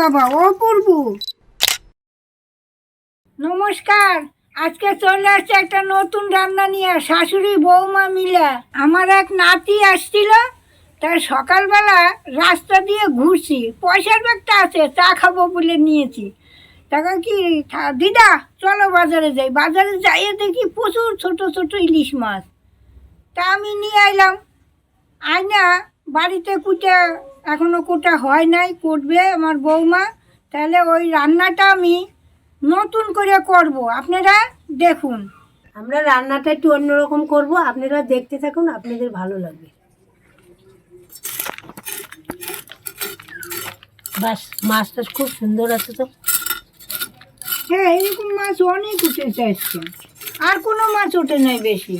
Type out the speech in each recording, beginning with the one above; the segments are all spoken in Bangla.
বাবা, অপূর্ব। নমস্কার, আজকে চলে আসছে একটা নতুন রান্না নিয়ে, শাশুড়ি বৌমা মিলে। আমার এক নাতি আসছিল তাই সকালবেলা রাস্তা দিয়ে ঘুরছি, পয়সার ব্যাগটা আছে, চা খাব বলে নিয়েছি। তখন কি দিদা, চলো বাজারে যাই। বাজারে যাইয়ে দেখি প্রচুর ছোট ছোট ইলিশ মাছ। তা আমি নিয়ে আইলাম। আয়না বাড়িতে কুটে এখনও কোটা হয় নাই করবে আমার বৌমা। তাহলে ওই রান্নাটা আমি নতুন করে করব। আপনারা দেখুন। আমরা রান্নাটা একটু অন্যরকম করব। আপনারা দেখতে থাকুন আপনাদের ভালো লাগবে। বাস মাছটা খুব সুন্দর আছে তো। হ্যাঁ এরকম মাছ অনেক উঠে চাইছে আর কোনো মাছ ওঠে নাই বেশি।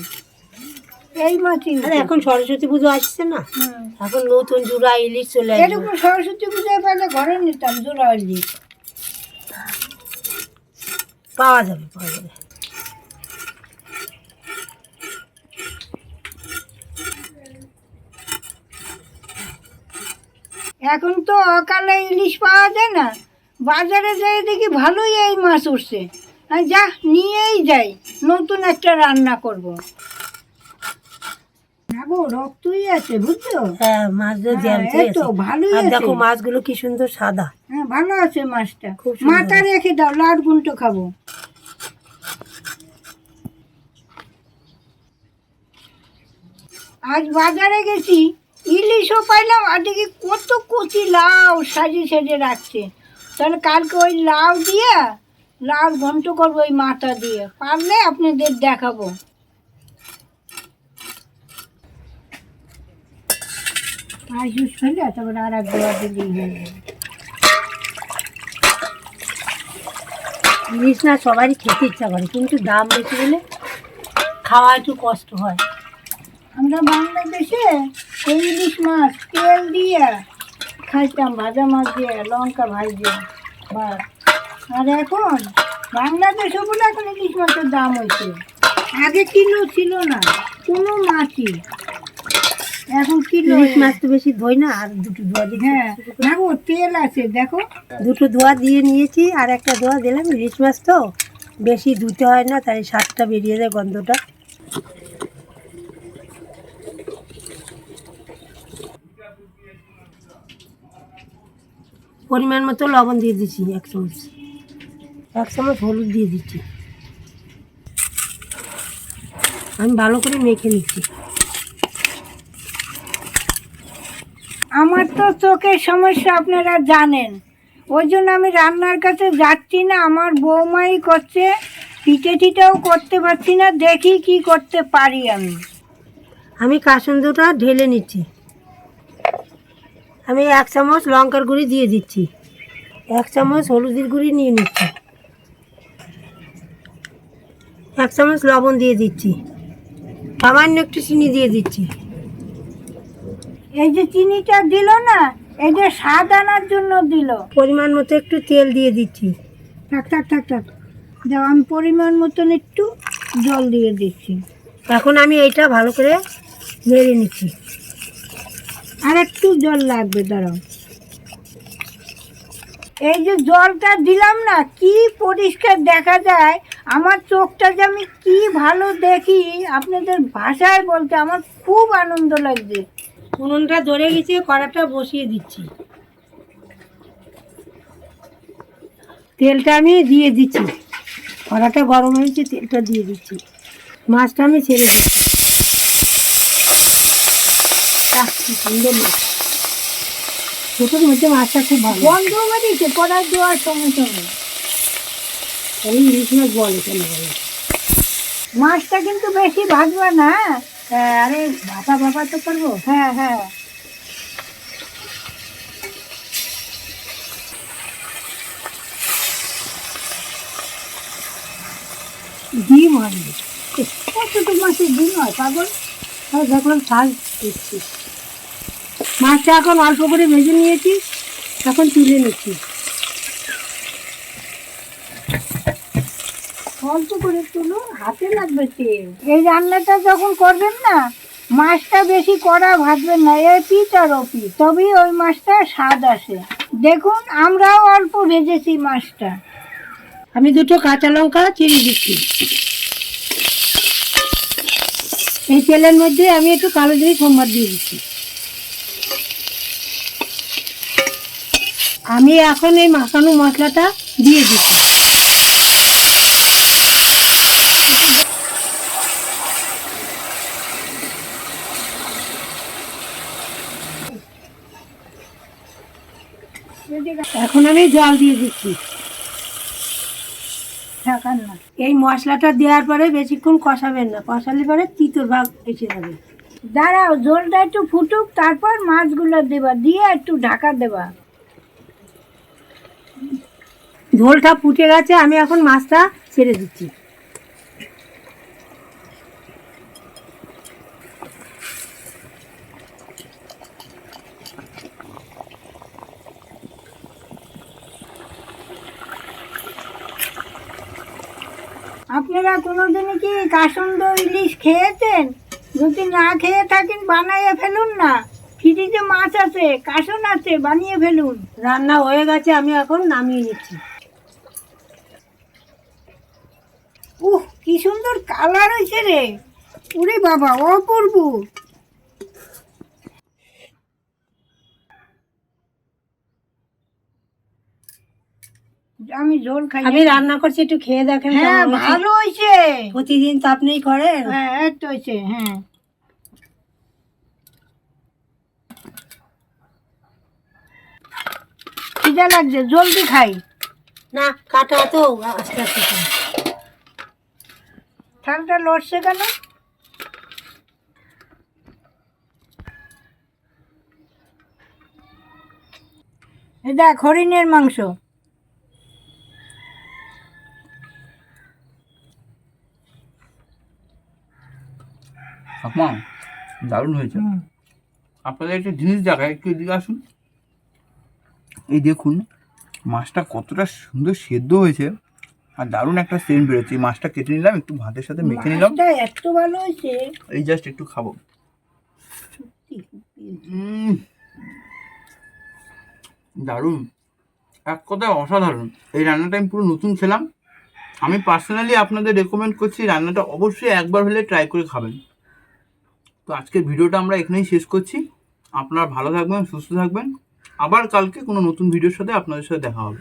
এই মাছই আরে এখন সরস্বতী পুজো আসছে না। এখন নতুন জুড়া ইলিশ চলে আসবে। এরকম সরস্বতী পুজোয় পেলে ঘরে নিতাম জোড়া ইলিশ। পাওয়া যাবে পাওয়া যাবে। এখন তো অকালে ইলিশ পাওয়া যায় না। বাজারে যাই দেখি ভালোই এই মাছ উঠছে। যা নিয়েই যাই। নতুন একটা রান্না করব। গো রক্তই আছে বুঝছ? হ্যাঁ মাছগুলো হ্যাঁ, তো, ভালোই আছে। দেখো মাছগুলো কি সুন্দর সাদা। হ্যাঁ ভালো আছে মাছটা। মাথা রেখে দাও লাড গুন্টো খাব। আজ বাজারে গেছি ইলিশও পাইলাম আর দেখি কত কচি লাউ সাজিয়ে সাজিয়ে রাখছে। তাহলে কালকে ওই লাউ দিয়ে লাউ ঘন্ট করব ওই মাথা দিয়ে। পারলে আপনাদের দেখাবো। আর জুস ফেলে তারপরে আর এক দিলেই হয়ে যাবে ইলিশ না সবারই খেতে ইচ্ছা করে, কিন্তু দাম বেশি হলে খাওয়া একটু কষ্ট হয়। আমরা বাংলাদেশে এই ইলিশ মাছ তেল দিয়ে খাইতাম, ভাজা মাছ দিয়ে, লঙ্কা ভাজিয়ে বাস। আর এখন বাংলাদেশে বলে এখন ইলিশ মাছের দাম হয়েছে। আগে কিলো ছিল না, কোনো মাছই। এখন কিলো ইলিশ মাছ তো বেশি ধোই না আর দুটো ধোয়া দিচ্ছি। হ্যাঁ না গো তেল আছে দেখো। দুটো ধোয়া দিয়ে নিয়েছি আর একটা ধোয়া দিলাম ইলিশ মাছ তো বেশি ধুতে হয় না তাই স্বাদটা বেরিয়ে যায় গন্ধটা। পরিমাণ মতো লবণ দিয়ে দিচ্ছি এক চামচ। এক চামচ হলুদ দিয়ে দিচ্ছি। আমি ভালো করে মেখে নিচ্ছি। আমার তো চোখের সমস্যা, আপনারা জানেন। ওই জন্য আমি রান্নার কাছে যাচ্ছি না, আমার বৌমাই করছে, পিঠে টিটেও করতে পারছি না, দেখি কি করতে পারি আমি। আমি কাসুন্দটা ঢেলে নিচ্ছি। আমি এক চামচ লঙ্কার গুঁড়ি দিয়ে দিচ্ছি। এক চামচ হলুদের গুঁড়ি নিয়ে নিচ্ছি। এক চামচ লবণ দিয়ে দিচ্ছি। সামান্য একটু চিনি দিয়ে দিচ্ছি। এই যে চিনিটা দিল না এই যে স্বাদ আনার জন্য দিল। পরিমাণ মতো একটু তেল দিয়ে দিচ্ছি। থাক থাক থাক থাক। দাও আমি পরিমাণ মতন একটু জল দিয়ে দিচ্ছি। এখন আমি এইটা ভালো করে নেড়ে নিচ্ছি। আর একটু জল লাগবে দাঁড়াও। এই যে জলটা দিলাম না কি পরিষ্কার দেখা যায়। আমার চোখটা যে আমি কি ভালো দেখি আপনাদের ভাষায় বলতে আমার খুব আনন্দ লাগছে। উনুনটা ধরে গেছে কড়াটা বসিয়ে দিচ্ছি। তেলটা আমি দিয়ে দিচ্ছি। কড়াটা গরম হয়েছে তেলটা দিয়ে দিচ্ছি। মাছটা আমি ছেড়ে দিচ্ছি। সুন্দর মাছ। ছোটোর মধ্যে মাছটা খুব ভালো। বন্ধ বেরিয়েছে কড়াই দেওয়ার সঙ্গে সঙ্গে আমি ইলিশ মাছ বলে কেন মাছটা কিন্তু বেশি ভাজবে না। হ্যাঁ? আরে ভাপা ভাপা তো করব? হ্যাঁ হ্যাঁ। ডিম হবে ছোটো মাছের ডিম হয়, পাগল। আর দেখলাম শাক দিচ্ছি মাছটা এখন অল্প করে ভেজে নিয়েছি এখন তুলে নিচ্ছি অল্প করে তুলো হাতে লাগবে তেল। এই রান্নাটা যখন করবেন না মাছটা বেশি কড়া ভাজবেন না এ পিঠ আর পিঠ তবেই ওই মাছটা স্বাদ আসে। দেখুন আমরাও অল্প ভেজেছি মাছটা। আমি দুটো কাঁচা লঙ্কা চিনি দিচ্ছি। এই তেলের মধ্যে আমি একটু কালো জিরে সোমবার দিয়ে দিচ্ছি। আমি এখন এই মাখানো মশলাটা দিয়ে দিচ্ছি। এখন আমি জল দিয়ে দিচ্ছি। ঢাকার না। এই মশলাটা দেওয়ার পরে বেশিক্ষণ কষাবেন না। কষালে পরে তিতর ভাগ এসে যাবে। দাঁড়াও জলটা একটু ফুটুক তারপর মাছগুলো দেবা। দিয়ে একটু ঢাকা দেবা। ঝোলটা ফুটে গেছে আমি এখন মাছটা ছেড়ে দিচ্ছি। আপনারা কোনোদিনই কি কাসন্দ ইলিশ খেয়েছেন? যদি না খেয়ে থাকেন বানাইয়ে ফেলুন না। ফ্রিজে মাছ আছে কাসন আছে বানিয়ে ফেলুন। রান্না হয়ে গেছে আমি এখন নামিয়ে নিচ্ছি। উহ কি সুন্দর কালার হয়েছে রে। উরে বাবা অপূর্ব আমি ঝোল খাই আমি রান্না করছি একটু খেয়ে দেখেন হ্যাঁ ভালো হয়েছে। প্রতিদিন তো আপনিই করেন। হ্যাঁ তো হয়েছে হ্যাঁ। খিদে লাগছে জলদি খাই। না কাটা তো আস্তে আস্তে। থালটা লড়ছে কেন? এ দেখ হরিণের মাংস। ঠাকুমা দারুণ হয়েছে। আপনাদের একটা জিনিস দেখায় একটু এদিকে আসুন। এই দেখুন মাছটা কতটা সুন্দর সেদ্ধ হয়েছে আর দারুণ একটা সেন্ট বেরোচ্ছে। এই মাছটা কেটে নিলাম একটু ভাতের সাথে মেখে নিলাম। এত ভালো হয়েছে। এই জাস্ট একটু খাব। দারুণ। এক কথায় অসাধারণ। এই রান্নাটা আমি পুরো নতুন খেলাম। আমি পার্সোনালি আপনাদের রেকমেন্ড করছি রান্নাটা অবশ্যই একবার হলে ট্রাই করে খাবেন। তো আজকের ভিডিওটা আমরা এখানেই শেষ করছি। আপনারা ভালো থাকবেন, সুস্থ থাকবেন। আবার কালকে কোনো নতুন ভিডিওর সাথে আপনাদের সাথে দেখা হবে।